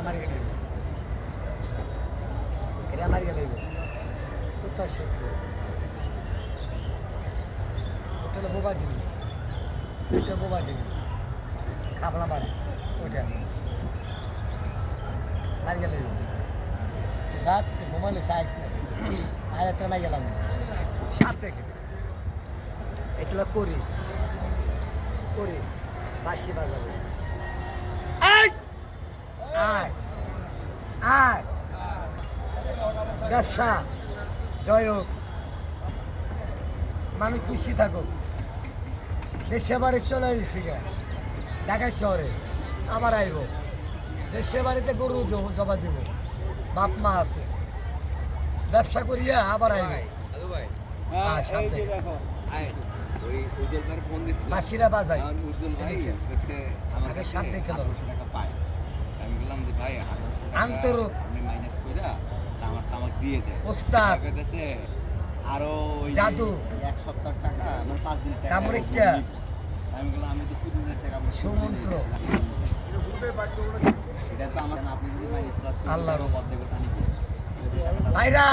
এটা মারি গেলে এটা মারি গেলে কোথায় শত্রু? ওটা হলো বোবা জিনিস। এটা বোবা জিনিস। খাবলা মারে, ওইটা। মারি গেলে তো সাত মোবাইলে সাইজ নেই আর একটা নাই গেলাম সাত দেখে। এটা করি। করি বাসি বাজাবো। ব্যবসা জয় হোক। মানুষ খুশি থাকুক। দেশে বাড়ি চলে গেছি গে। ঢাকা শহরে। আবার আইব। দেশে বাড়িতে গরু জ- জমা দিব। বাপ মা আছে। ব্যবসা করিয়া আবার আইব। মাসিরা বাজায়। কারণ উজ্জ্বল ভাই এদিকে। হচ্ছে আমার আগে কাছে সামনে খেলো। 1800 টাকা পায়। আমি বললাম যে ভাই, 1800 টাকা আন্তরক। আপনি minus কইরা দিয়ে দেন। ওস্তাদ। আরও জাদু। এক সপ্তাহ টাকা মানে পাঁচ দিন টাকা আমি বললাম আমি তো কুড়ি টাকা। দিয়ে এটা তো আমার আপনি যদি মাইনাস প্লাস ভাইরা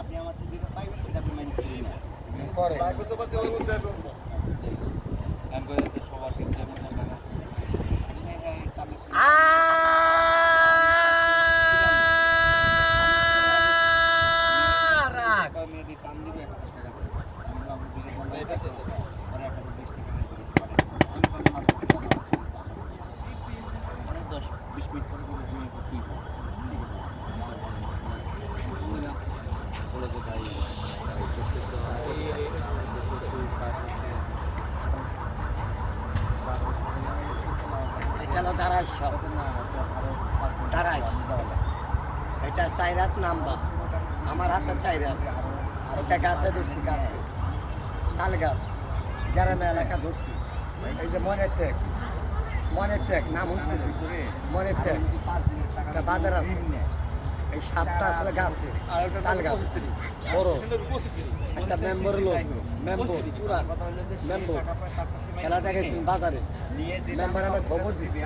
আপনি আমার থেকে যেটা পাইবেন সেটা আপনি মাইনাস করে পরে। সবার ক্ষেত্রে মনে টাকা হ্যাঁ, হ্যাঁ, তাহলে রাখ টাকা মেয়েদের টান দিবে এক হাজার টাকা করে। আমি বললাম, আপনি দুজন বন্ধু হয়ে গেছে, পরে এক হাজার বিশ টাকা নিয়ে চলে যাবে। আমি বললাম, আর কিছু টাকা আছে? পরে দশ, বিশ মিনিট পরে বলল, তুমি একটু কি করছ? ঠিক আছে। বললাম, হলো দাঁড়াই সব দাঁড়াই। এটা চাইরাত নাম্বা আমার হাতে চাইরাত এটা গাছে ধরছি গাছে তাল গাছ গ্রামে এলাকা এই যে মনের টেক মনের টেক নাম হচ্ছে মনের একটা বাজার আছে এই সাপটা আসলে গাছে তাল গাছ। বড়। একটা মেম্বার লোক মেম্বর পুরা মেম্বর। খেলা দেখেছি বাজারে? মেম্বার আমি খবর দিছি।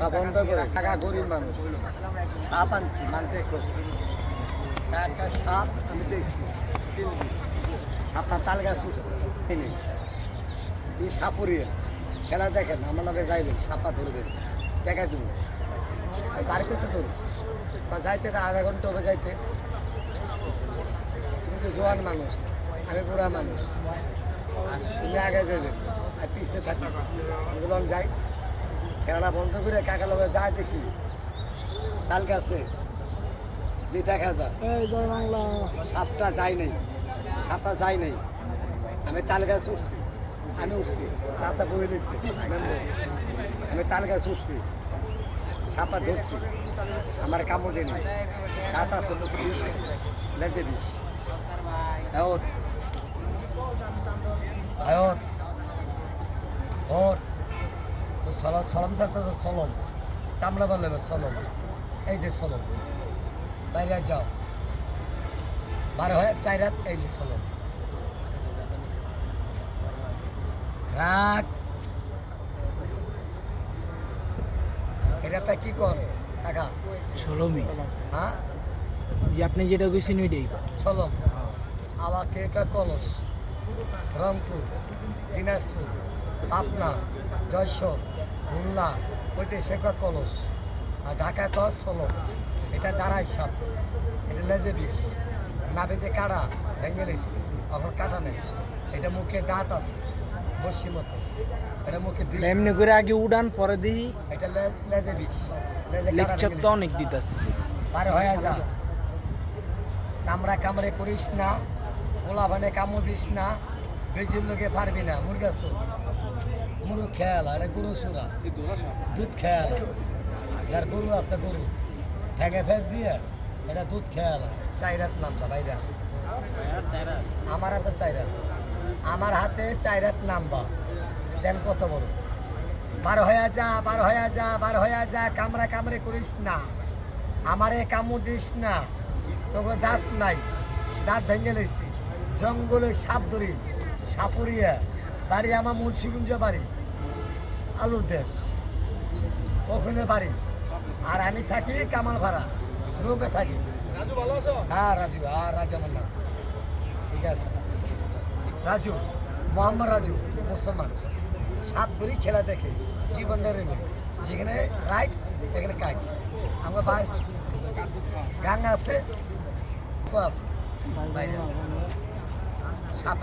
বা বন্ধ করে টাকা গরিব মানুষ। সাপ আনছি মানতে করি। একটা সাপ আমি দেখছি সাপটা তাল গাছ উঠছে এই সাপুরিয়ে খেলা দেখেন আমার নামে যাইবেন সাপা ধরবেন টাকা দেবেন। বাড়ি করতে ধরুন বা যাইতে তো আধা ঘণ্টা হবে যাইতে তুমি জোয়ান মানুষ আমি বুড়া মানুষ আর তুমি আগে যাবেন আর পিছিয়ে আমি বললাম যাই খেলাটা বন্ধ করে কাকা লগে যায় দেখি তাল গাছে দিয়ে দেখা যায় সাপটা যায় নাই সাপটা যায় নাই আমি তাল গাছ উঠছি আমি উঠছি চাষা বই দিচ্ছি আমি তাল গাছ উঠছি। সাপা ধরছি। আমার কামড় দিনি আছে লোক বিষ লেজে তো সলম সলম সলম চামড়া বললে সলম এই যে সলম বাইরে যাও। বার হয়ে চাই রাত, এই যে সলম রাত। এটা কি কর? টাকা ষোলোমি। হ্যাঁ? আপনি যেটা কইছেন ওইটাই। সলম আমাকে কা কলস? রংপুর দিনাজপুর পাবনা জয়সর খুলনা ওইতে শেখা কলস? আর ঢাকা কস সলম এটা দাঁড়াই সাপ এটা লেজে বিষ। নাবিতে কাটা ভেঙে লেছে। এখন কাটা নেই। এটা মুখে দাঁত আছে বসি মতো। এটা মুখে এমনি করে আগে উড়ান পরে দিই এটা লেজে বিষ। লেকচার তো অনেক দিতেছে। পার হয়ে যা। কামড়া কামড়ে করিস না পোলা ভানে কামড় দিস না বেজির লোকে পারবি না। মুরগা সুর মুরু খেয়াল আরে গরু সুরা দুধ খেয়াল। যার গরু আছে গরু। ঠেঙে ফের দিয়ে এটা দুধ খেয়াল। চাইরাত নামটা বাইরা। আমার হাতে চাইরাত। আমার হাতে চাইরাত নামবা দেন কত বড়? বার হয়ে যা বার হয়ে যা বার হয়ে যা কামড়া কামড়ে করিস না। আমারে কামড় দিস না। তবে দাঁত নাই দাঁত ভেঙে লেছি জঙ্গলে সাপ ধরি সাপুরিয়া বাড়ি আমার মুন্সিগঞ্জ বাড়ি আলুর দেশ। ওখানে বাড়ি। আর আমি থাকি কামাল ভাড়া নৌকা থাকি। হ্যাঁ রাজু হ্যাঁ রাজু আমার নাম। ঠিক আছে। রাজু মোহাম্মদ রাজু মুসলমান। সাত ধরি খেলা দেখে জীবন ধরে নেই যেখানে রাইট এখানে কাজ আমরা ভাই গাঙ্গা আছে আছে। বাইরে। সাপে